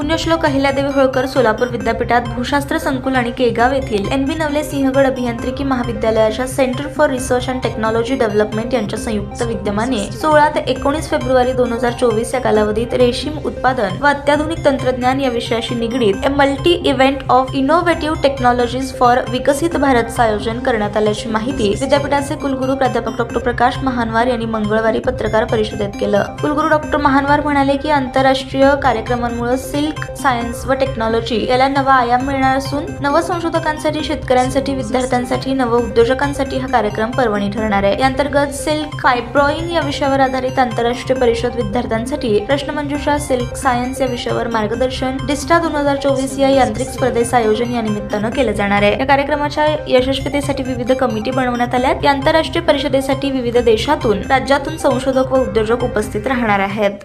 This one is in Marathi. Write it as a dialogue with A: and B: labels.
A: पुण्यश्लोक अहिल्यादेवी होळकर सोलापूर विद्यापीठात भूशास्त्र संकुल आणि केगाव येथील एन बी नवले सिंहगड अभियांत्रिकी महाविद्यालयाच्या centre for research and technology development यांच्या संयुक्त विद्यमाने सोळा ते एकोणीस फेब्रुवारी दोन हजार चोवीस या कालावधीत रेशीम उत्पादन व अत्याधुनिक तंत्रज्ञान या विषयाशी निगडीत a multi event of innovative technologies for विकसित भारतचं आयोजन करण्यात आल्याची माहिती विद्यापीठाचे कुलगुरू प्राध्यापक डॉक्टर प्रकाश महानवार यांनी मंगळवारी पत्रकार परिषदेत केलं. कुलगुरू डॉक्टर महानवार म्हणाले की आंतरराष्ट्रीय कार्यक्रमांमुळे सिल्क सायन्स व टेक्नॉलॉजी याला नवा आयाम मिळणार असून नवसंशोधकांसाठी शेतकऱ्यांसाठी विद्यार्थ्यांसाठी नव उद्योजकांसाठी हा कार्यक्रम पर्वणी ठरणार आहे. या अंतर्गत सिल्क फायब्रॉईंग या विषयावर आधारित आंतरराष्ट्रीय परिषद विद्यार्थ्यांसाठी प्रश्नमंजुषा सिल्क सायन्स या विषयावर मार्गदर्शन डिस्टा दोन हजार चोवीस या यांत्रिक स्पर्धेचं आयोजन या निमित्तानं केलं जाणार आहे. या कार्यक्रमाच्या यशस्वीतेसाठी विविध कमिटी बनवण्यात आल्यात या आंतरराष्ट्रीय परिषदेसाठी विविध देशातून राज्यातून संशोधक व उद्योजक उपस्थित राहणार आहेत.